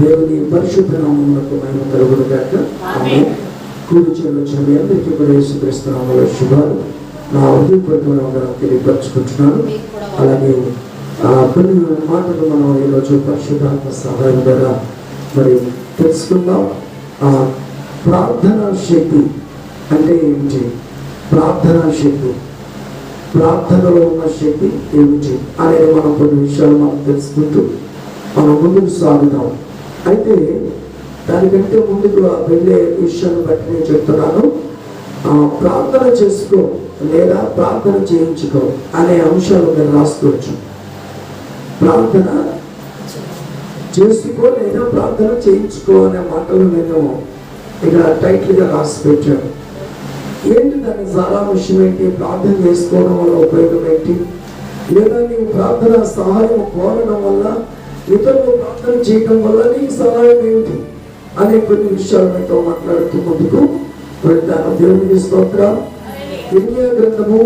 దేవుని పరిశుద్ధ నామములకు మేము కలుగును ఆమేన్. కూడి చేయవచ్చు మీ అందరికీ కూడా యేసుక్రీస్తు నామములో శుభాలు. నా హృదయపూర్వకమైన వందనాలు తెలియపరచుకుంటున్నాను. అలాగే కొన్ని మాటలు మనం ఈరోజు పరిశుద్ధాత్మ సహాయం ద్వారా మరి తెలుసుకుందాం. ఆ, ప్రార్థనా శక్తి అంటే ఏమిటి? ప్రార్థనా శక్తి. ప్రార్థనలో ఉన్న శక్తి ఏమిటి అనేది మనం కొన్ని విషయాలు మనం తెలుసుకుంటూ మనం ముందుకు సాగుదాం. అయితే దానికంటే ముందుకు వెళ్ళే విషయాన్ని బట్టి నేను చెప్తున్నాను. ఆ, ప్రార్థన చేసుకో లేదా ప్రార్థన చేయించుకో అనే అంశాలు నేను రాసుకోవచ్చు ప్రార్థన చేసుకో లేదా ప్రార్థన చేయించుకో అనే మాటలు నేను ఇక్కడ టైటిల్గా రాసి పెట్టాను. ఏంటి దాని సారాంశం ఏంటి? ప్రార్థన చేసుకోవడం వల్ల ఉపయోగం ఏంటి? లేదా నీవు ప్రార్థన సహాయం కోరడం వల్ల ఇతరులు ప్రార్థన చేయడం వల్ల నీకు సహాయం ఏంటి అనే కొన్ని విషయాలు మీతో మాట్లాడుతూ ముందుకు వెళ్తాను. దేవునికి స్తోత్రం. ఇర్మియా గ్రంథము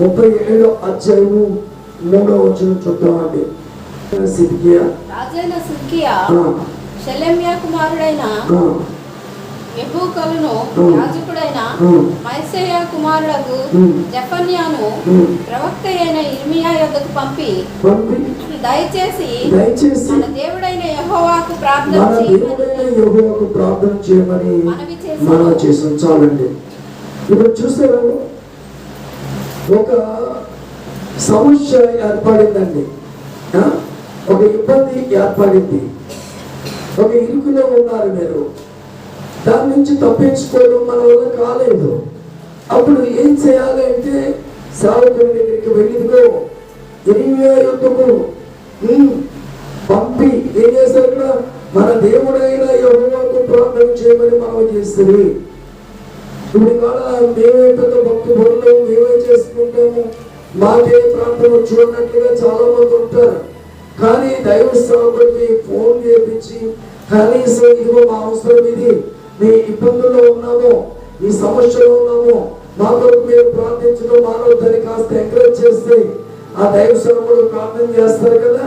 ముప్పై ఏడో అధ్యాయము మూడో వచనం చూద్దామండి. సిద్కియా. రాజైన సిద్కియా ఆ, షెలెమ్యా కుమారుడైన యెహూకలును. యాజకుడైన మైసయ్య జఫన్యాను. ప్రవక్త అయిన ఇర్మియా యొద్దకు పంపి దయచేసి దయచేసి మన దేవుడైన యెహోవాకు ప్రార్థన మన చేయమని దేవుడైన యెహోవాకు ప్రార్థన చేయమని మనవి చేసి మనం చేసాం. చాలండి. ఇప్పుడు చూసారు ఒక సమస్య ఏర్పడిందండి? ఒక ఇబ్బంది ఏర్పడింది. ఒక ఇరుకులో ఉన్నారు మీరు. దాని నుంచి తప్పించుకోవడం మన వల్ల కాలేదు. అప్పుడు ఏం చేయాలి అంటే సేవకుడి దగ్గరికి వెళ్ళిదిగో ఎనిమిది యుద్ధకు పంపి ఏం చేశారు ఇక్కడ మన దేవుడైన యహోవాకు ప్రార్థన చేయమని మనం చేస్తుంది. ఇప్పుడు కాడ మేమే పెద్ద భక్తి బరులు మేమే చేసుకుంటాము. మాకే ప్రార్థన చూడనట్లుగా చాలా మంది ఉంటారు. కానీ దైవ సేవకుడికి ఫోన్ చేపించి కనీసం ఇదిగో మా అవసరం ఇది. మీ ఇబ్బందుల్లో ఉన్నాము ఈ సమస్యలో ఉన్నాము మా కొరకు మీరు ప్రార్థించడం మానవద్దని కాస్త ఎంకరేజ్ చేస్తే ఆ దైవ సేవకుడు ప్రార్థన చేస్తారు కదా?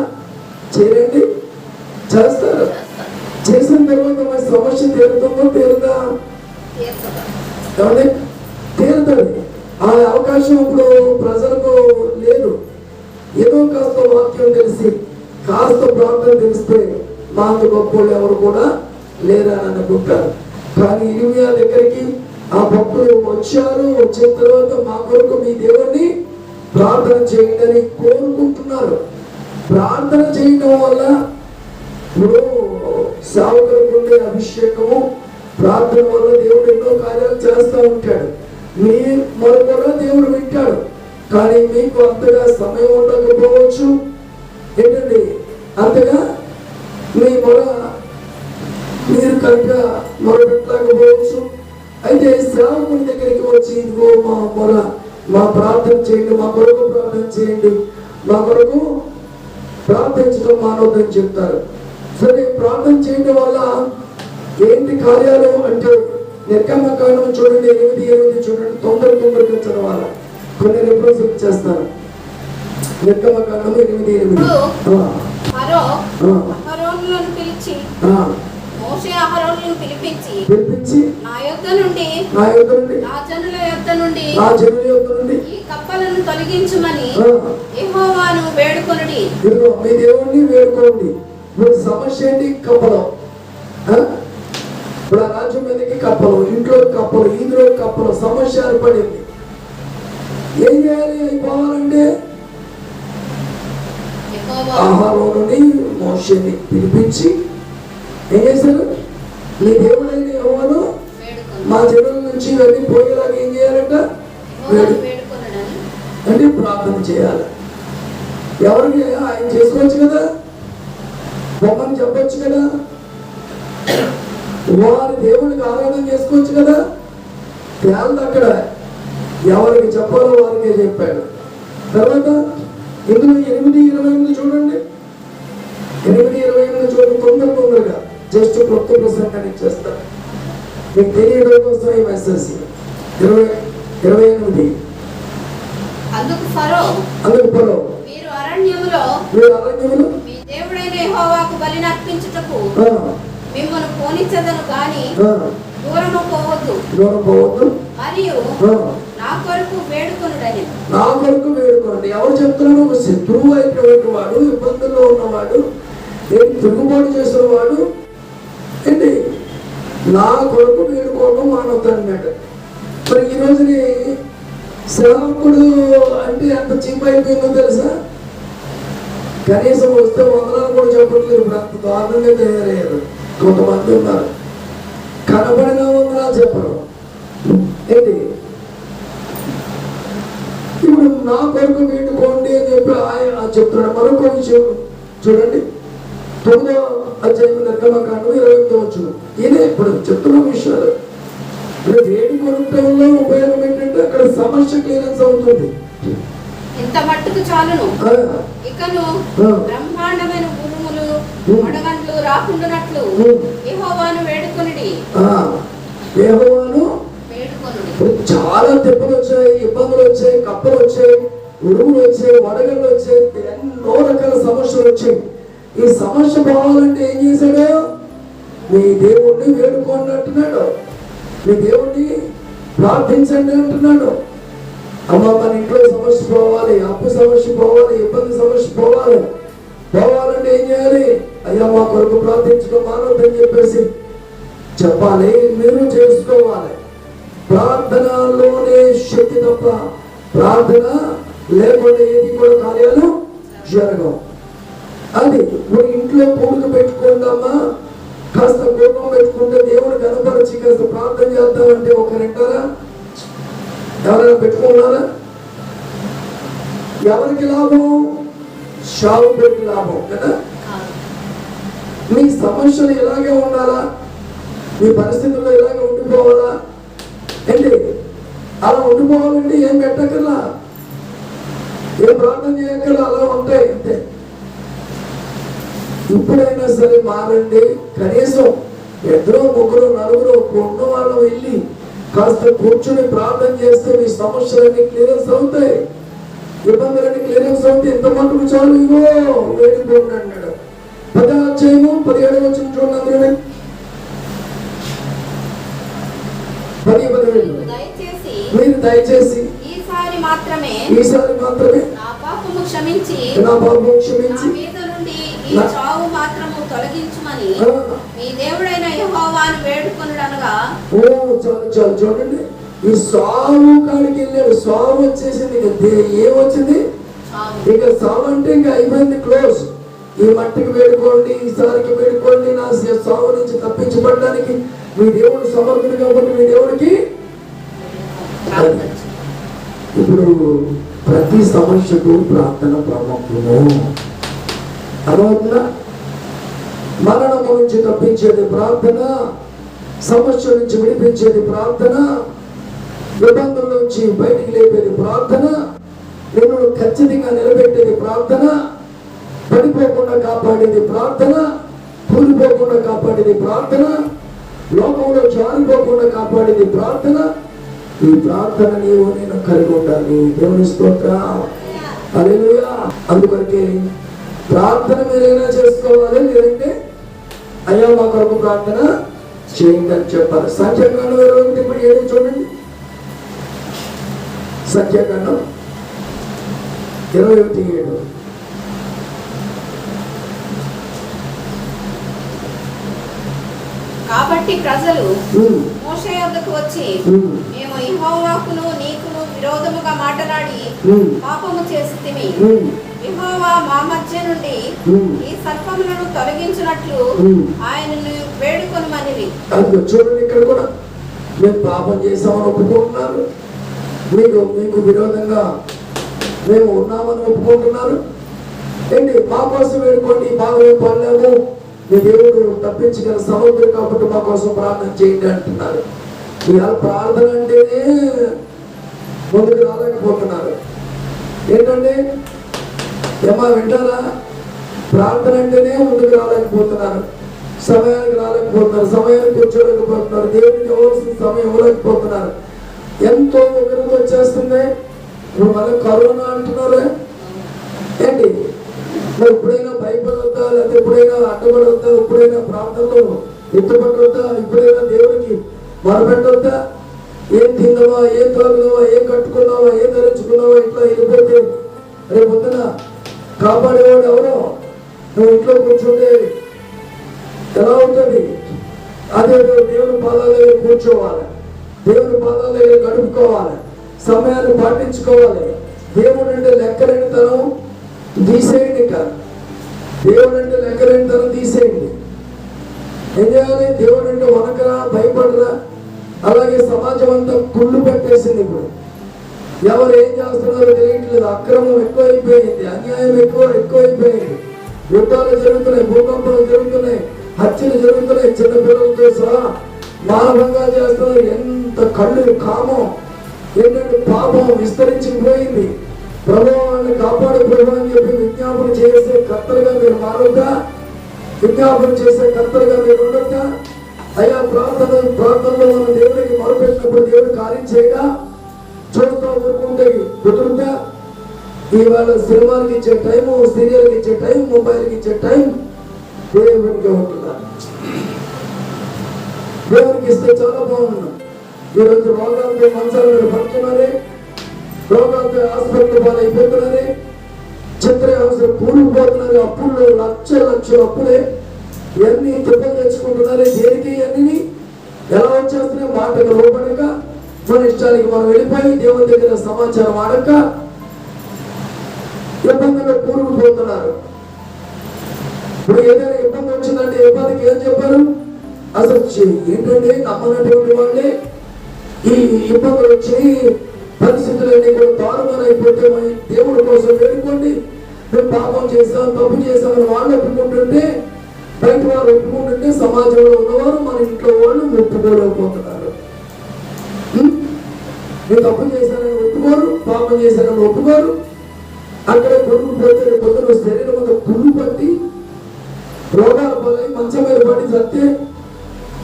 చేయండి. చేస్తారు. చేసిన తర్వాత మరి సమస్య తీరుతుందో తీరుదా? ఏమండి? తీరుతుంది. ఆ అవకాశం ఇప్పుడు ప్రజలకు లేదు. ఏదో కాస్త వాక్యం తెలిసి కాస్త ప్రార్థన తెలిస్తే మాకు గొప్పలు వాళ్ళు ఎవరు కూడా లేరని అనుకుంటారు. కానీ ఇరిమియా దగ్గరికి ఆ భక్తులు వచ్చారు వచ్చిన తర్వాత మా కొరకు మీ దేవుణ్ణి ప్రార్థన చేయండి అని కోరుకుంటున్నారు. ప్రార్థన చేయడం వల్ల ఇప్పుడు సేవకులకు ఉండే అభిషేకము ప్రార్థన వల్ల దేవుడు ఎన్నో కార్యాలు చేస్తూ ఉంటాడు. మీ మొర దేవుడు వింటాడు. కానీ మీకు అంతగా సమయం ఉండకపోవచ్చు. ఏంటండి? అంతగా మీ మొర మీరు కనుక మొరపెట్టలేకపోవచ్చు అయితే శ్రావకుడి దగ్గరికి వచ్చి ఇదిగో మా మొర మా ప్రార్థన చేయండి మా కొరకు ప్రార్థన చేయండి. మా కొరకు ప్రార్థించడం మానవద్దని చెప్తారు. సరే ప్రార్థన చేయడం వల్ల ఏంటి కార్యాలు అంటే నిర్గమకాండం చూడండి ఎనిమిది ఎనిమిది చూడండి తొందర తొందరగా చదవాలి. కొన్ని రిప్రజెంట్ చేస్తాను. నిర్గమకాండం ఎనిమిది ఎనిమిది. మోషే పిలిపించి పిలిపించి నా యొద్ద నుండి నా నుండి నా జనుల యొద్ద నుండి నా జనుల యొక్క నుండి ఈ కప్పలను తొలగించుమని ఆ, యెహోవాను వేడుకొనుడి. ఇదిగో మీ దేవుణ్ణి వేడుకోండి ఇప్పుడు సమస్య ఏంటి కప్పలం? ఇప్పుడు ఆ రాజ్యం మీదకి కప్పలం ఇంట్లో కప్పలు ఇందులో కప్పలు సమస్య ఏర్పడింది ఏం చేయాలి? అయిపోవాలంటే యెహోవా ఆహారం నుండి మోషని పిలిపించి ఏం చేశారు? మీ దేవుడైన యెహోవాను వేడుకొను మా జనుల నుంచి ఇవన్నీ పోయేలాగా ఏం చేయాలంట? అంటే ప్రార్థన చేయాలి. ఎవరికి ఆయన చేసుకోవచ్చు కదా? బొమ్మని చెప్పొచ్చు కదా? వారి దేవునికి ఆరాధన చేసుకోవచ్చు కదా? తేలదు అక్కడ. ఎవరికి చెప్పాలో వారికే చెప్పాడు. తర్వాత ఇందులో ఎనిమిది ఇరవై ఎనిమిది చూడండి. ఎనిమిది ఇరవై ఎనిమిది చూడండి తొందర తొందరగా. జస్ట్ కొత్త ప్రసంగాన్ని ఇచ్చేస్తాను మీకు తెలియడం కోసం ఈ మెసేజ్ ఇరవై ఇరవై ఎనిమిది. అందుకు ఫరో అందుకు మీరు అరణ్యములో మీరు అరణ్యములు? మీ దేవుడైన యెహోవాకు బలిని అర్పించుటకు ఆ, మిమ్మల్ని పోనిచ్చదను గాని ఆ, దూరము పోవద్దు. దూరం పోవద్దు. మరియు ఆ, నా కొరకు వేడుకొనుడని నా కొరకు ఎవరు చెప్తున్నాడు ఒక శత్రువు అయినటువంటి వాడు ఇబ్బందుల్లో ఉన్నవాడు నేను తిరుగుబాటు చేసిన వాడు ఏంటి నా కొడుకు కొరకు వేడుకోవడం అన్నాడు మరి ఈ రోజుని శ్రావకుడు అంటే ఎంత చీప్ అయిపోయిందో తెలుసా? కనీసం వస్తే వందనాలు కూడా చెప్పట్లేదు ఇప్పుడు అంత దారుణంగా తయారయ్యారు. కొంతమంది ఉన్నారు. కనబడిన వందనాలు చెప్పరు. ఏంటి? ఇప్పుడు నా కొరకు వేడుకోండి అని చెప్పి ఆయన చెప్తున్నాడు. మరొక విషయం చూడండి. తొమ్మిదో అధ్యాయం నిర్గమకాండం ఇరవై ఎనిమిది వచ్చిన ఇదే ఇప్పుడు చెప్తున్న విషయాలు. ఇప్పుడు వేడుకొనటంలో ఉపయోగం ఏంటంటే అక్కడ సమస్య క్లియరెన్స్ అవుతుంది. ఇంత మట్టుకు చాలును? ఇకను. బ్రహ్మాండమైన ఉరుములు ఉమ్. వడగండ్లు రాకుండానట్లు. యెహోవాను వేడుకొనుడి. యెహోవాను చాలా దెబ్బలు వచ్చాయి ఇబ్బందులు వచ్చాయి కప్పలు వచ్చాయి ఉరుములు వచ్చాయి వడగళ్ళు వచ్చాయి ఎన్నో రకాల సమస్యలు వచ్చాయి. ఈ సమస్య పోవాలంటే ఏం చేశాడు? మీ దేవుణ్ణి వేడుకోండి అంటున్నాడు. మీ దేవుణ్ణి ప్రార్థించండి అంటున్నాడు. అమ్మ మన ఇంట్లో సమస్య పోవాలి అప్పు సమస్య పోవాలి ఇబ్బంది సమస్య పోవాలి. పోవాలంటే ఏం చేయాలి? అయ్యా మా కొరకు ప్రార్థించడం మానవద్దని చెప్పేసి చెప్పాలి. మీరు చేసుకోవాలి. ప్రార్థనలోనే శక్తి తప్ప ప్రార్థన లేకుండా ఏది కూడా కార్యాలు జరగవు. అది నువ్వు ఇంట్లో పూలు పెట్టుకుందామా కాస్త కోపం పెట్టుకుంటే దేవుడు కనపరిచి కాస్త ప్రార్థన చేద్దామంటే ఒకరింటారా ఎవరైనా పెట్టుకున్నారా? ఎవరికి లాభం? షావు పెట్టి లాభం కదా? మీ సమస్యలు ఇలాగే ఉండాలా? మీ పరిస్థితుల్లో ఇలాగే ఉండిపోవాలా? ఏంటి? అలా ఉండిపోవాలంటే ఏం పెట్టకల్లా ఏం ప్రార్థన చేయకల్లా అలా ఉంటాయి అంతే. ఇప్పుడైనా సరే మారండి. కనీసం ఇద్దరు ముగ్గురు నలుగురు ఉన్న వాళ్ళు వెళ్ళి కాస్త కూర్చుని ప్రార్థన చేస్తే మీ సమస్యలన్నీ క్లియరెన్స్ అవుతాయి. ఇబ్బందులన్నీ క్లియరెన్స్ అవుతాయి. ఎంత మటుకు చాలు ఇగో వేడిపోండి అన్నాడు పదో అధ్యాయము పదిహేడు వచ్చిన చూడండి పది పదిహేడు మీరు దయచేసి ఈసారి మాత్రమే ఈసారి మాత్రమే నా పాపము క్షమించి నా పాపం నా క్షమించి ఈ చావు మాత్రము తొలగించుమని ఆ, మీ దేవుడైన యెహోవాను వేడుకొనుడనగా ఓ చాలు చాలు చూడండి. ఈ సావు కాడికి వెళ్ళాడు. సావు వచ్చేసింది ఇక దే- ఏం వచ్చింది చావు. ఇక సావు అంటే ఇంకా అయిపోయింది క్లోజ్. ఈ మట్టికి వేడుకోండి ఈసారికి వేడుకోండి. నా స- సావు నుంచి తప్పించబడడానికి మీ దేవుడు సమర్థుడు కాబట్టి మీ దేవుడికి ఇప్పుడు ప్రతి సమస్యకు ప్రార్థన ప్రాముఖ్యము అర్థమవుతుందా మరణము నుంచి తప్పించేది ప్రార్థన సమస్య నుంచి విడిపించేది ప్రార్థన నిబంధనల నుంచి బయటికి లేపేది ప్రార్థన నిన్ను ఖచ్చితంగా నిలబెట్టేది ప్రార్థన పడిపోకుండా కాపాడేది ప్రార్థన కూలిపోకుండా కాపాడేది ప్రార్థన లోకంలో జారిపోకుండా కాపాడేది ప్రార్థన. ఈ ప్రార్థన నీవు నేను కలిగి ఉండాలి. దేవుని స్తోత్ర. హల్లెలూయా. అందుకొరకే ప్రార్థన మీరైనా చేసుకోవాలి? లేదంటే అయ్యా మా కొరకు ప్రార్థన చేయండి అని చెప్పాలి. సంఖ్యాకాండం ఇరవై ఒకటి ఇప్పుడు ఏడు చూడండి. సంఖ్యాకాండం ఇరవై ఒకటి ఏడు. కాబట్టి ప్రజలు మోషే యొద్దకు వచ్చి మేము యెహోవాకును నీకును విరోధముగా మాట్లాడి పాపము యెహోవా మా మధ్య నుండి. ఈ సర్పములను తొలగించినట్లు. ఆయనను వేడుకొనమనిరి. అది చూడండి ఇక్కడ కూడా. మేము పాపం చేసామని ఒప్పుకుంటున్నారు. మీకు మీకు విరోధంగా మేము ఉన్నామని ఒప్పుకుంటున్నారు. ఏంటి? మా కోసం వేడుకోండి బాగా మేము పడలేము. మీ దేవుడు తప్పించగల సమర్థుడు కాబట్టి మా కోసం ప్రార్థన చేయండి అంటున్నారు. ఇవాళ ప్రార్థన అంటేనే ముందుకు రాలేకపోతున్నారు ఏంటంటే ఏమా వింటారా? ప్రార్థన అంటేనే ముందుకు రాలేకపోతున్నారు సమయానికి రాలేకపోతున్నారు. సమయానికి కూర్చోలేకపోతున్నారు దేవుడికి ఇవ్వాల్సిన సమయం ఇవ్వలేకపోతున్నారు. ఎంతో ఒకరితో వచ్చేస్తుంది. ఇప్పుడు మళ్ళీ కరోనా అంటున్నారు ఏంటి? మరి ఎప్పుడైనా భయపడొద్దా లేకపోతే ఎప్పుడైనా అడ్డపడొద్దా ఎప్పుడైనా ప్రాంతంలో ఎత్తుపడొద్దా ఎప్పుడైనా దేవుడికి మొరపెట్టొద్దా ఏం తిన్నావా ఏం తాగుదావా ఏం కట్టుకున్నావా ఏం ధరించుకున్నావా ఇట్లా వెళ్ళిపోతే రేపు పొద్దున కాపాడేవాడు ఎవరో? నువ్వు ఇంట్లో కూర్చుంటే ఎలా ఉంటుంది? అదే దేవుని పాదాలు కూర్చోవాలి. దేవుని పాదాలు గడుపుకోవాలి. సమయాన్ని పాటించుకోవాలి. దేవుడు అంటే లెక్కలేని తనం తీసేయండి ఇక. దేవుడు అంటే లెక్కలేని తనం తీసేయండి. ఏం చేయాలి? దేవుడు అంటే వనకరా అలాగే సమాజం అంతా కుళ్ళు పెట్టేసింది ఇప్పుడు. ఎవరు ఏం చేస్తున్నారో తెలియట్లేదు. అక్రమం ఎక్కువైపోయింది అన్యాయం ఎక్కువ ఎక్కువైపోయింది. యుద్ధాలు జరుగుతున్నాయి భూకంపాలు జరుగుతున్నాయి హత్యలు జరుగుతున్నాయి చిన్నపిల్లలతో సహా మానవంగా చేస్తున్నారు. ఎంత కళ్ళు కామం ఏంటంటే పాపం విస్తరించిపోయింది. ప్రభావాన్ని కాపాడు ప్రభు అని చెప్పి విజ్ఞాపన చేసే కర్తలుగా మీరు మారొద్దా? విజ్ఞాపన చేసే కర్తలుగా మీరు ఉండొద్దా? అయ్యా ప్రార్థన ప్రార్థనలో మనం దేవుడికి మొరపెట్టినప్పుడు దేవుడు కార్యం చేయగా చూస్తూ ఊరుకుంటే కుదురుతా ఇవాళ సినిమాలకి ఇచ్చే టైము సీరియల్కి ఇచ్చే టైం మొబైల్కి ఇచ్చే టైం దేవుడికి ఉంటుందా దేవుడికి ఇస్తే చాలా బాగుంది. ఈరోజు రోగాలతో మంచాల మీద పడుతున్నారే రోగాలతో హాస్పిటల్ పాలైపోతున్నారే చిత్ర అవసరం కూలిపోతున్నారు అప్పుల్లో లక్ష లక్షల అప్పులే. ఇవన్నీ తిప్పలు తెచ్చుకుంటున్నారే దేనికి అన్ని ఎలా వచ్చేస్తున్నాయి? మాటకు లోపడక మన ఇష్టానికి మనం వెళ్ళిపోయి దేవుని దగ్గర సమాచారం ఆడక ఇబ్బందులు కూరుకుపోతున్నారు. ఇప్పుడు ఏదైనా ఇబ్బంది వచ్చిందంటే ఇబ్బందికి ఏం చెప్పారు? అసలు ఏంటంటే నమ్మనటువంటి వాళ్ళే ఈ ఇబ్బందులు వచ్చి పరిస్థితులన్నీ కూడా తారుమారైపోతే దేవుడి కోసం వేడుకోండి. మేము పాపం చేసాం తప్పు చేసామని వాళ్ళు ఒప్పుకుంటుంటే బయట వారు ఒప్పుకుంటుంటే సమాజంలో ఉన్నవారు మన ఇంట్లో వాళ్ళు ఒప్పుకోలేకపోతున్నారు. ఉం? నేను తప్పు చేశానని ఒప్పుకోరు పాపం చేశానని ఒప్పుకోరు. అక్కడ పురుగు పోతే పొద్దున శరీరం అంతా పురుగు పట్టి రోగాల పాలై మంచం మీద పడి చస్తే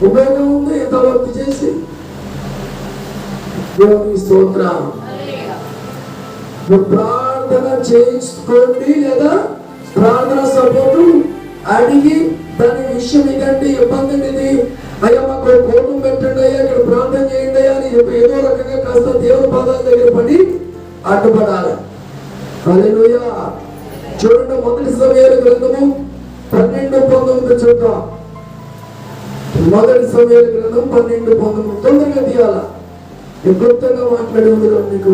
ఉపయోగం ఉంది? ఎంత వర్క్ చేసి? దేవుని ప్రార్థన చేసుకోండి లేదా ప్రార్థన సపోర్టు అడిగి దాని విషయం ఇదండి ఇబ్బంది ఇది అయ్యా మాకు కోపం పెట్టండి అయ్యా ఇక్కడ ప్రార్థన చేయండి అయ్యా అని చెప్పి ఏదో రకంగా కాస్త దేవుని పాదాల దగ్గర పడి అడ్డుపడాలి. హల్లెలూయా. చూడండి మొదటి సమయాల గ్రంథము పన్నెండు పంతొమ్మిది చూద్దాం మొదటి సమయాల గ్రంథం పన్నెండు పంతొమ్మిది. తొందరగా తీయాల నేను క్లుప్తంగా మాట్లాడే మీకు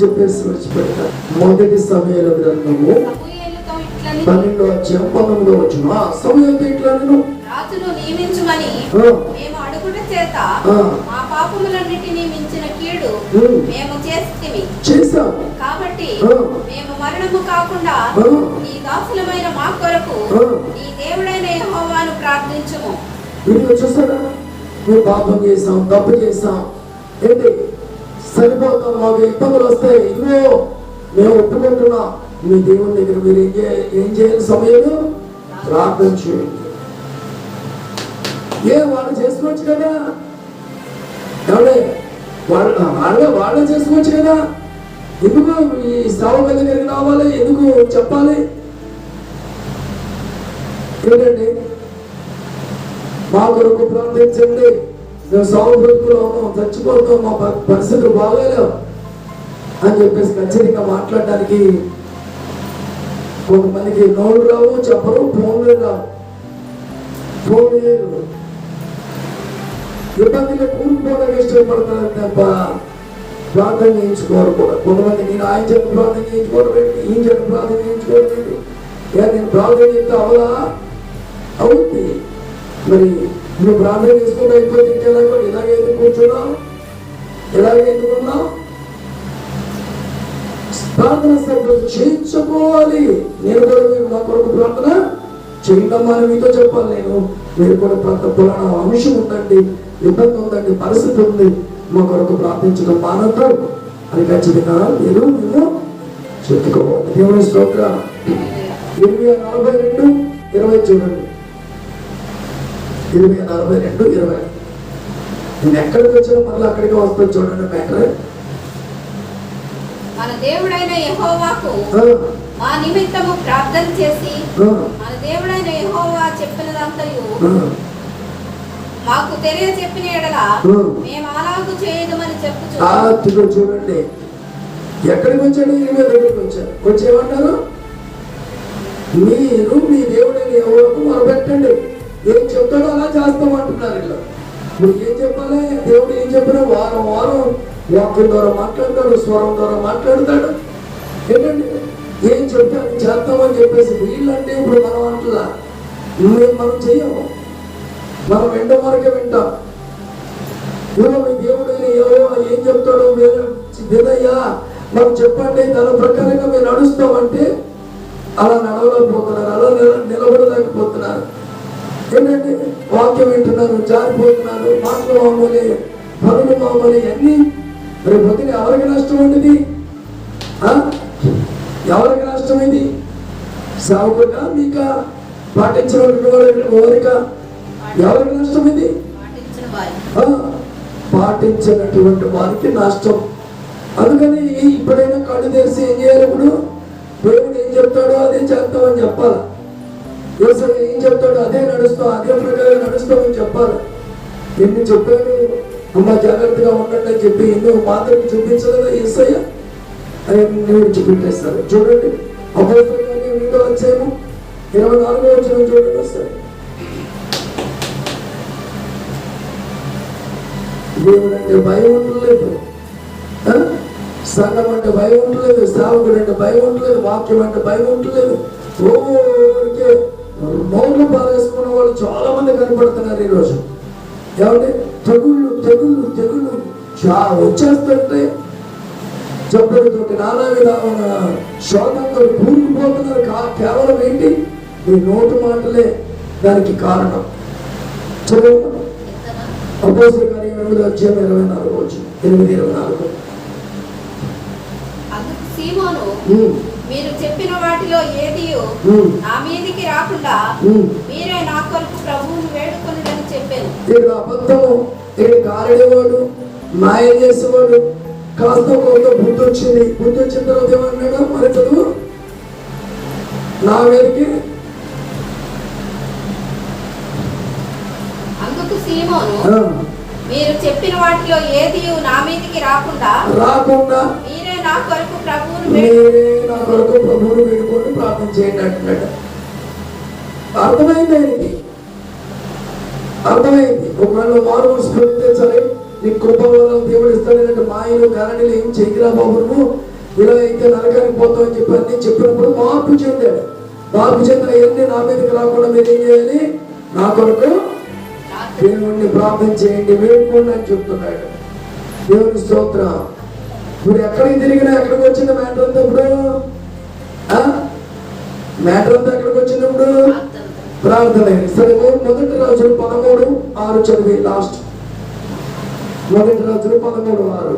చెప్పేసి విడిచిపెడతా మొదటి సమయాల గ్రంథము పన్నెండు వచ్చాం పంతొమ్మిదో వచ్చిన ఆ సమయంతో ఇట్లా నేను? రాజును నియమించుమని మేము అడుగుట చేత. మా పాపములన్నిటినీ మించిన కీడు మేము చేస్తిమి. చేశాం కాబట్టి. మేము మరణము కాకుండా. నీ దాసులమైన మా కొరకు. నీ దేవుడైన యెహోవాను ప్రార్థించుము. వీడియో చూసారా మేము పాపం చేసాం తప్పు చేసాం ఏంటి? సరిపోతాం మాకు ఇబ్బందులు వస్తాయి. ఇదిగో మేము ఒప్పుకుంటున్నాం. మీ దేవుని దగ్గర మీరు ఏం ఏం చేయాలి సమయంలో? ప్రార్థన చేయండి. ఏ వాళ్ళు చేసుకోవచ్చు కదా? ఎవడే వాళ్ళ వాళ్ళే వాళ్ళే చేసుకోవచ్చు కదా? ఎందుకు ఈ సేవకుల దగ్గరికి రావాలి? ఎందుకు చెప్పాలి? ఏంటండి మా కొరకు ప్రార్థించండి. మేము సాగు బ్రతుకులో ఉన్నాం చచ్చిపోతాం మా పరిస్థితులు బాగలేవు అని చెప్పేసి ఖచ్చితంగా మాట్లాడడానికి కొంతమందికి నోరు రావు చెప్పరు ఫోన్లు రావు. ఫోన్ లేరు ఇబ్బందిలో కూలిపోవడానికి ఇష్టపడతారు తప్ప ప్రార్థన చేయించుకోరు కూడా. కొంతమంది నేను ఆయన చేత ప్రార్థన చేయించుకోవడం ఏంటి ఈయన చేత ప్రార్థన చేయించుకోవడం ఏంటి నేను ప్రార్థన చేస్తే అవదా అవుతుంది మరి నువ్వు ప్రార్థన చేసుకుంటే అయిపోతే ఇంకెలా ఇలాగే కూర్చున్నావు? ఇలాగే ఎందుకున్నావు ప్రార్థన సభ్యులు చేయించుకోవాలి. నేను కూడా మీరు నా కొరకు ప్రార్థన చేయడమ్మా అని మీతో చెప్పాలి నేను. మీరు కూడా ప్రార్థన పురాణ అంశం ఉందండి ఇబ్బంది ఉందండి పరిస్థితి ఉంది. మా కొరకు ప్రార్థించడం మానద్దు. అని ఖచ్చితంగా నేను నిన్ను చెప్పుకోవాలి. దేవుని స్తోత్ర. ఇరవై నలభై రెండు ఇరవై చూడండి. ఇరవై నలభై రెండు ఇరవై. నేను ఎక్కడికి వచ్చినా మళ్ళీ అక్కడికి వస్తాను చూడండి మ్యాటర్ మన దేవుడైన యెహోవాకు మా నిమిత్తము ప్రార్థన చేసి మన దేవుడైన యెహోవా చెప్పినదంతయు మాకు తెలియ చెప్పిన ఎడల. మేము అలాగు చేయదమని తిరుగు చూడండి. ఎక్కడికి వచ్చాడు? ఇరవై దగ్గరికి వచ్చాడు. వచ్చి ఏమన్నారు మీరు మీ దేవుడైన ఎవరికి మొరపెట్టండి. ఏం చెప్తాడో అలా చేస్తామంటున్నారు ఇలా నువ్వు ఏం చెప్పాలి? దేవుడు ఏం చెప్పినా వారం వారం వాక్యం ద్వారా మాట్లాడతాడు స్వరం ద్వారా మాట్లాడతాడు. ఏంటండి ఏం చెప్తే అది చెప్పేసి వీళ్ళంటే ఇప్పుడు మనం అంటలా నువ్వేం మనం చెయ్యము? మనం వెంట వరకే వింటాం. ఇదిగో మీ దేవుడు ఏవో ఏం చెప్తాడో మీరు వినయ్యా. మనం చెప్పండి దాని ప్రకారంగా మీరు నడుస్తామంటే అలా నడవలేకపోతున్నారు అలా నిల- నిలబడలేకపోతున్నారు. ఏంటంటే వాక్యం వింటున్నారు జారిపోతున్నారు మాటలు మామూలే పనులు మామూలే అన్నీ మరి పొద్దున ఎవరికి నష్టం ఉండేది ఎవరికి నష్టం ఇది సాగుగా మీక పాటించినటువంటి వాళ్ళకి ఎవరికి నష్టం ఇది పాటించినటువంటి వారికి నష్టం. అందుకని ఇప్పుడైనా కళ్ళు తెరిచి ఏం చేయాలి ఇప్పుడు? దేవుడు ఏం చెప్తాడో అదే చేస్తామని చెప్పాలి. యేసయ్య ఏం చెప్తాడో అదే నడుస్తాం అదే ప్రకారం నడుస్తామని చెప్పాలి. ఎన్ని చెప్పాడు? అమ్మ జాగ్రత్తగా ఉండండి అని చెప్పి ఎన్నో మాత్రం చూపించలేదా ఏసయ్య అవన్నీ విడిచిపెట్టేస్తారు చూడండి. అపోస్తలుగానే వీడియో వచ్చాము ఇరవై నాలుగో వచ్చిన చూడండి సార్. దేవుడు అంటే భయం ఉండలేదు సంఘం అంటే భయం ఉండలేదు సేవకుడు అంటే భయం ఉండలేదు వాక్యం అంటే భయం ఉండలేదు ఊరికే మౌన పారేసుకున్న వాళ్ళు చాలా మంది కనపడుతున్నారు ఈరోజు. ఏమంటే తెగుళ్ళు తెగుళ్ళు తెగుళ్ళు వచ్చేస్తుంటే జబ్బులతోటి నానా విధాన శోకంతో కూరుకుపోతున్నారు కా- కేవలం ఏంటి? మీ నోటు మాటలే దానికి కారణం. చదువు అపోజిట్ కార్యం ఎనిమిది అధ్యాయం ఇరవై నాలుగు వచ్చి ఎనిమిది ఇరవై నాలుగు. సీమోను మీరు చెప్పిన వాటిలో ఉమ్, నా మీదికి రాకుండా. మీరే నా కొరకు ప్రభువుని వేడుకొనిడని చెప్పాను. అబద్ధము ఇక్కడ కారడేవాడు మాయ చేసేవాడు. కాస్త కొంత బుద్ధి వచ్చింది. బుద్ధి వచ్చిన తర్వాత ఏమన్నాడు? మరి చదువు నా మీదకి అందుకు సీమోను ఆ, మీరు చెప్పిన వాటిలో ఏదియు నా మీదికి రాకుండా రాకుండా మీరే నా కొరకు ప్రభువుని మీరే నా కొరకు ప్రభువుని వేడుకొని ప్రార్థన చేయండి అంటున్నాడు. అర్థమైంది ఆయనకి అర్థమైంది. ఒకవేళ మారు మనసు పెడితే సరే నీ కృప వల్ల దేవుడు ఇస్తాడంటే మాయలు గారణిలు ఏం చెయ్యరా బాబు నువ్వు ఇలా అయితే నరకానికి పోతావు అని చెప్పి అన్ని చెప్పినప్పుడు మార్పు చెందాడు. మార్పు చెందిన అవన్నీ నా మీదకి రాకుండా మీరు ఏం చేయాలి? నా కొరకు దేవుణ్ణి ప్రార్థన చేయండి. వేడుకోండి అని చెప్తున్నాడు. దేవుని స్తోత్ర. ఇప్పుడు ఎక్కడికి తిరిగినా ఎక్కడికి వచ్చింది మ్యాటర్ అంతా ఇప్పుడు? ఆ? మ్యాటర్ అంతా ఎక్కడికి వచ్చింది ఇప్పుడు? ప్రార్థన సరే మొదటి రాజులు పదమూడు ఆరు చదివి లాస్ట్ మొదటి రాజులు పదమూడు ఆరు.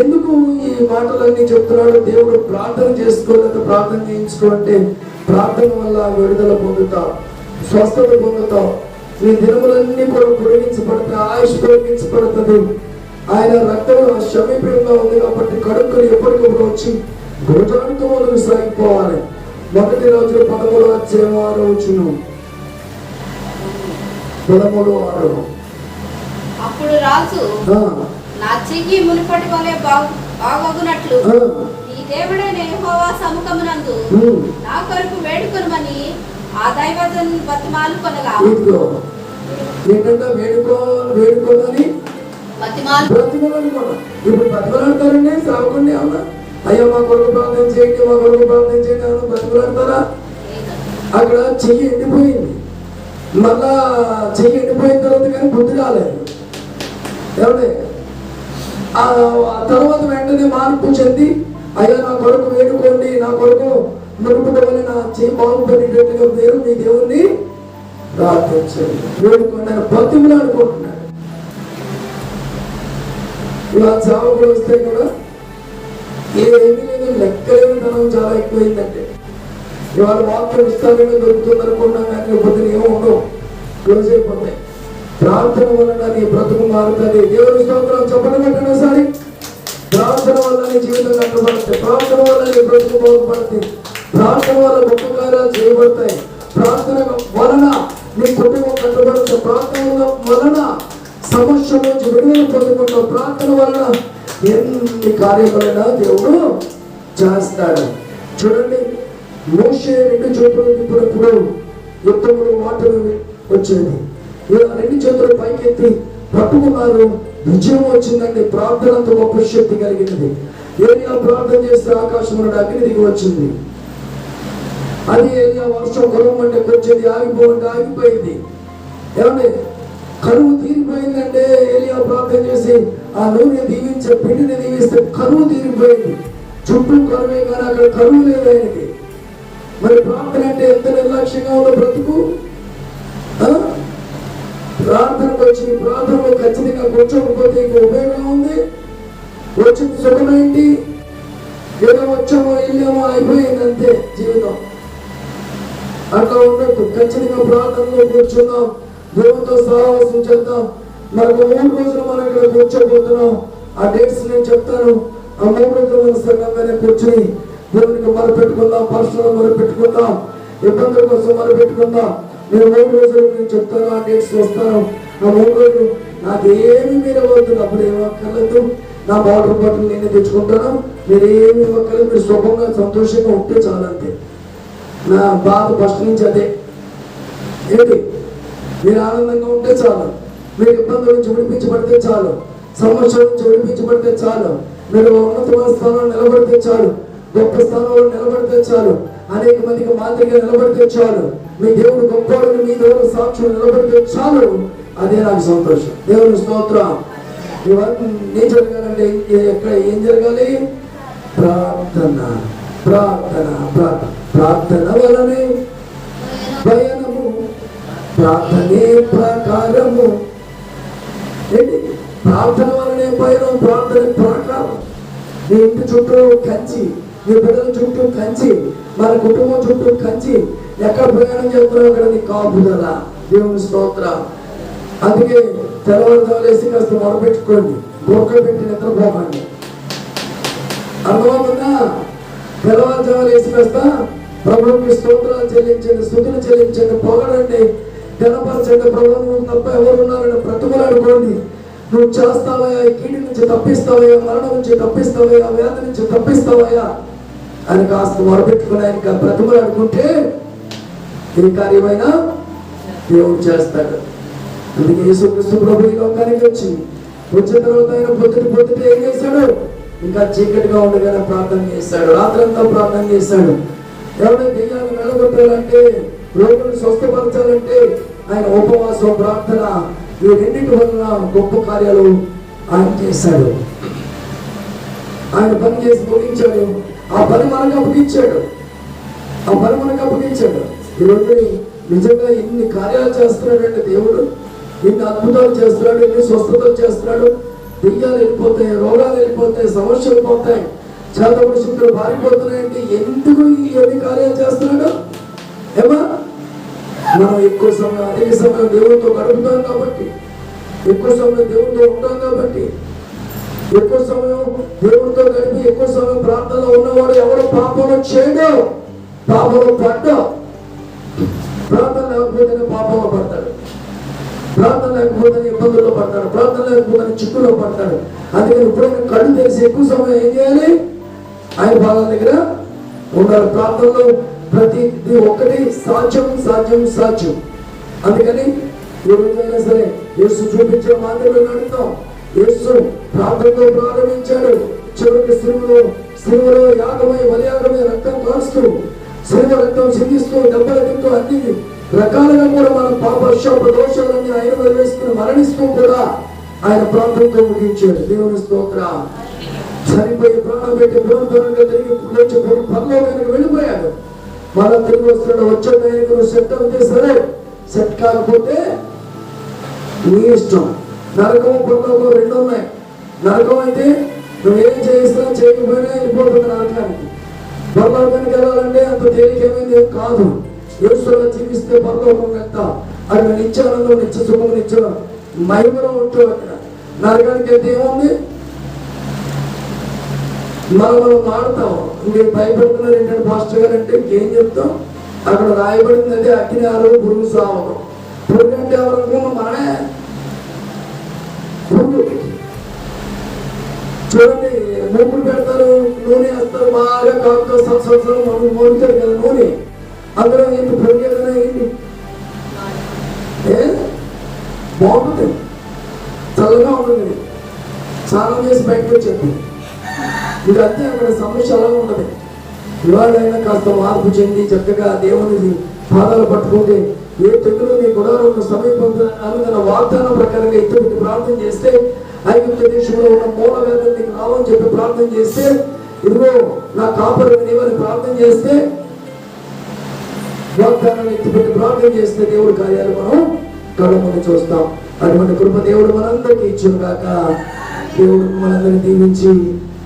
ఎందుకు ఈ మాటలన్నీ చెప్తున్నాడు? దేవుడు ప్రార్థన చేసుకోలేక ప్రార్థన చేయించుకో అంటే ప్రార్థన వల్ల విడుదల పొందుతావు స్వస్థత పొందుతా నీ దినములన్నీ కూడా పొడిగించబడతాయి ఆయుష్ పొడిగించబడుతుంది ఆయన రక్తం సమీపంగా ఉంది కాబట్టి కడుక్కులు ఎప్పటికప్పుడు వచ్చి గురజాడుతూ మనం సాగిపోవాలి. మొదటి రోజు పదమూడు అధ్యాయం ఆరు వచ్చును పదమూడు ఆరు. అప్పుడు రాజు నా చెయ్యి మునుపటి వలె బాగు బాగొగునట్లు ఆ, నీ దేవుడైన యెహోవా సముఖమునందు. నా కొరకు వేడుకొనమని ఆ దైవజన్ బతిమాలు కొనగా. ఏంటంటే వేడుకో వేడుకోదని బతిమాలు బ్రతిమలాడు కూడా ఇప్పుడు బ్రతిమలాడతారండి సాగుకుండి అవునా? అయ్యో మా కొరకు ప్రార్థన చేయండి మా కొరకు ప్రార్థన చేయండి అని బ్రతిమలాడతారా అక్కడ చెయ్యి ఎండిపోయింది. మళ్ళా చెయ్యి ఎండిపోయిన తర్వాత కానీ బుద్ధి రాలేదు. ఏమండి? ఆ తర్వాత వెంటనే మార్పు చెంది అయ్యా నా కొరకు వేడుకోండి నా కొరకు మునుపుట నా చెయ్యి బాగుపడేటట్టుగా వేరు మీ దేవుణ్ణి ప్రార్థించండి. వేడుకోండి ఆయన బతుములు అనుకుంటున్నాడు ఇలా జాబులు వస్తే కూడా ఏమీ లేదు లెక్కలేని ధనం చాలా ఎక్కువైందంటే. ఇవాళ వాక్యం విస్తారంగా దొరుకుతుంది అనుకున్నాం కానీ పొద్దున ఏమో ఉండవు. క్లోజ్ అయిపోతాయి ప్రార్థన వలన నీ బ్రతుకు మారుతుంది. దేవుని స్తోత్రం చెప్పడం పెట్టండి ఒకసారి. ప్రార్థన వల్ల నీ జీవితం కట్టబడుతుంది. ప్రార్థన వల్ల నీ బ్రతుకు బాగుపడుతుంది ప్రార్థన వల్ల గొప్ప కార్యాలు చేయబడతాయి. ప్రార్థన వలన నీ కుటుంబం కట్టబడుతుంది. ప్రార్థన వలన సమస్య నుంచి విడుదల పొందుకుంటావు. ప్రార్థన వలన ఎన్ని కార్యములైనా దేవుడు చేస్తాడు? చూడండి మోషే రెండు చేతులు తిప్పినప్పుడు యుద్ధములు మాటలు వచ్చేది. ఇలా రెండు చేతులు పైకెత్తి పట్టుకున్నారు. విజయం వచ్చిందండి ప్రార్థన అంత గొప్ప శక్తి కలిగినది. ఏరియా ప్రార్థన చేస్తే ఆకాశం నుండి అగ్ని దిగి వచ్చింది. అది ఏరియా వర్షం కురమంటే వచ్చేది ఆగిపోమంటే ఆగిపోయింది. ఏమండి? కరువు తీరిపోయిందంటే ఏలియా ప్రార్థన చేసి ఆ నూనె దీవించే పిండిని దీవిస్తే కరువు తీరిపోయింది. చుట్టూ కరువే కానీ అక్కడ కరువు లేదు ఆయనకి. మరి ప్రార్థన అంటే ఎంత నిర్లక్ష్యంగా ఉందో బ్రతుకు? ఆ? ప్రార్థనకు వచ్చి ప్రార్థనలో ఖచ్చితంగా కూర్చోకపోతే ఇంక ఉపయోగం ఉంది? వచ్చింది సుఖమేంటి ఏదో వచ్చామో వెళ్ళామో అయిపోయింది అంతే జీవితం. అట్లా ఉండొద్దు. ఖచ్చితంగా ప్రార్థనలో కూర్చున్నాం దేవునితో సహవాసం చేద్దాం మనకు మూడు రోజులు మనం ఇక్కడ కూర్చోబోతున్నాం? ఆ డేట్స్ నేను చెప్తాను. ఆ మూడు రోజులు సంఘంగానే కూర్చుని దేవునికి మొదలుపెట్టుకుందాం పర్సనల్ మొదలుపెట్టుకుందాం ఇబ్బందుల కోసం మొదలుపెట్టుకుందాం నేను మూడు రోజులు నేను చెప్తాను ఆ డేట్స్ వస్తాను. ఆ మూడు రోజులు నాకు మీరు వద్దు అప్పుడు ఏమక్కర్లేదు నా వాటర్ బాటిల్ నేనే తెచ్చుకుంటాను. మీరు ఏమి ఇవ్వక్కర్లేదు మీరు సుఖంగా సంతోషంగా ఉంటే చాలంతే. నా బాధ ఫస్ట్ నుంచి అదే. ఏంటి? మీరు ఆనందంగా ఉంటే చాలు. మీరు ఇబ్బందుల నుంచి విడిపించబడితే చాలు. సమస్యల నుంచి విడిపించబడితే చాలు. మీరు ఉన్నతమైన స్థానంలో నిలబడితే చాలు. గొప్ప స్థానంలో నిలబడితే చాలు. అనేక మందికి మాదిరిగా నిలబడితే చాలు. మీ దేవుడు గొప్పవాడు మీ దేవుడు సాక్షులు నిలబడితే చాలు. అదే నాకు సంతోషం. దేవుని స్తోత్రం. ఇవన్నీ జరగాలంటే ఎక్కడ ఏం జరగాలి? ప్రార్థన ప్రార్థన ప్రార్థన ప్రార్థన వలనే భయనము ప్రార్థనే ప్రకారము. ఏంటి? ప్రార్థన వలనే పైన ప్రార్థన ప్రకారం నీ ఇంటి చుట్టూ కంచి నీ బిడ్డల చుట్టూ కంచి మన కుటుంబం చుట్టూ కంచి ఎక్కడ ప్రయాణం చేస్తున్నావు అక్కడ నీ కాపుదల దేవుని స్తోత్రం. అందుకే తెల్లవారుజాములు వేసి కాస్త మొదలుపెట్టుకోండి బొక్కలు పెట్టి నిద్రపోకండి. అర్థమవుతుందా? తెల్లవారుజాములు వేసి కాస్త ప్రభుకి స్తోత్రాలు చెల్లించండి స్థుతులు చెల్లించండి పొగడండి. గణపరచండి ప్రభు నువ్వు తప్ప ఎవరు ఉన్నారని బ్రతుకులాడుకోండి నువ్వు చేస్తావయ్యా కీడి నుంచి తప్పిస్తావయ్యా మరణం నుంచి తప్పిస్తావయ్యా వ్యాధి నుంచి తప్పిస్తావయ్యా అని కాస్త మొరపెట్టుకుని ఆయన బ్రతుకులాడుకుంటే ఏ కార్యమైనా దేవుడు చేస్తాడు. అందుకే యేసుక్రీస్తు ప్రభు ఈ లోకానికి వచ్చి వచ్చిన తర్వాత ఆయన పొద్దుటి పొద్దుటే ఏం చేశాడు? ఇంకా చీకటిగా ఉండగానే ప్రార్థన చేశాడు. రాత్రంతా ప్రార్థన చేశాడు. ఎవరైనా దెయ్యాలు వెళ్ళగొట్టాలంటే రోగులు స్వస్థపరచాలంటే ఆయన ఉపవాసం ప్రార్థన ఈ రెండింటి వలన గొప్ప కార్యాలు ఆయన చేశాడు. ఆయన పని చేసి ముగించాడు. ఆ పని మనకు అప్పగించాడు. ఆ పని మనకు అప్పగించాడు. ఈరోజు నిజంగా ఇన్ని కార్యాలు చేస్తున్నాడంటే దేవుడు. ఇన్ని అద్భుతాలు చేస్తున్నాడు ఇన్ని స్వస్థతలు చేస్తున్నాడు. దెయ్యాలు వెళ్ళిపోతాయి రోగాలు వెళ్ళిపోతాయి సమస్యలు పోతాయి. చేతబడి శుద్ధులు పారిపోతున్నాయంటే ఎందుకు ఈ ఎన్ని కార్యాలు చేస్తున్నాడు? ఏమా? మనం ఎక్కువ సమయం అధిక సమయం దేవుడితో గడుపుతాం కాబట్టి ఎక్కువ సమయం దేవుడితో ఉంటాం కాబట్టి ఎక్కువ సమయం దేవుడితో గడిపి ఎక్కువ సమయం ప్రార్థనలో ఉన్నవాడు ఎవరు పాపంలో చేయడం పాపంలో పడ్డ ప్రార్థన లేకపోతేనే పాపంలో పడతాడు. ప్రార్థన లేకపోతేనే ఇబ్బందుల్లో పడతాడు. ప్రార్థన లేకపోతేనే చిక్కులో పడతాడు. అందుకని ఎప్పుడైనా కళ్ళు తెలిసి ఎక్కువ సమయం ఏం చేయాలి? ఆయన పాదాల దగ్గర ఉండాలి. ప్రార్థనలో ప్రతి ఒక్కటి సాధ్యం సాధ్యం సాధ్యం. అందుకని ఏ రోజైనా సరే యేసు చూపించే మార్గంలో నడుతాం యేసు ప్రార్థనతో ప్రారంభించాడు. చివరికి సిలువలో సిలువలో యాగమై వలయాగమై రక్తం కాస్తూ సిలువ రక్తం చిందిస్తూ దెబ్బలు తింటూ అన్ని రకాలుగా కూడా మన పాప శాప దోషాలన్నీ ఆయన వదిలేసుకుని మరణిస్తూ కూడా ఆయన ప్రార్థనతో ముగించాడు. దేవుని స్తోత్ర. చనిపోయి ప్రాణం పెట్టి పూర్వపరంగా తిరిగి పరలోకానికి వెళ్ళిపోయాడు. మళ్ళా తిరిగి వస్తున్నాడు వచ్చే టైంకి సెట్ అవుతే సరే సెట్ కాకపోతే నీ ఇష్టం. నరకం పరలోకం రెండు ఉన్నాయి. నరకం అయితే నువ్వేం చేయిస్తా చేయకపోయినా వెళ్ళిపోతుంది నరకానికి. పరలోకానికి వెళ్ళాలంటే అంత తేలికమైంది ఏం కాదు. యేసులో జీవిస్తే పరలోకం వెళ్తా. అక్కడ నిత్యానందం నిత్య సుఖం నిత్య మహిమలో ఉంటూ అక్కడ నరకానికి అయితే ఏముంది? మనం మనం మాడతాం ఇంకే భయపడుతున్నారు ఏంటంటే పాస్టర్ గారు అంటే ఇంకేం చెప్తాం? అక్కడ రాయబడింది అదే అగ్ని పురుగు సావడం పురుగు అంటే ఎవరు మనమే? పురుగు చూడండి మూపులు పెడతారు నూనె వేస్తారు బాగా కాకుతో సంవత్సరం మనం మోగుతారు కదా నూనె. అందులో ఏంటి పురుగు ఏదైనా ఏంటి? బాగుంటుంది. చల్లగా ఉంటుంది. స్నానం చేసి బయటకు వచ్చేది ఇది అంతే అక్కడ సమస్య అలా ఉండదు ఇవాళైనా కాస్త మార్పు చెంది చక్కగా దేవుని పాదాలు పట్టుకుంటే ఏ తెగులు నీ గుడారం సమీపంగా వాగ్దానం ప్రకారంగా ఇటువంటి ప్రార్థన చేస్తే ఐగుప్త దేశంలో ఉన్న మూల వేదన నీకు రావని చెప్పి ప్రార్థన చేస్తే ఇదిగో నా కాపరి నీవని ప్రార్థన చేస్తే వాగ్దానాన్ని ఎత్తిపెట్టి ప్రార్థన చేస్తే దేవుడి కార్యాలు మనం కళ్ళ ముందు చూస్తాం అటువంటి కృప దేవుడు మనందరికీ ఇచ్చిన కాక దేవుడు మనందరినీ దీవించి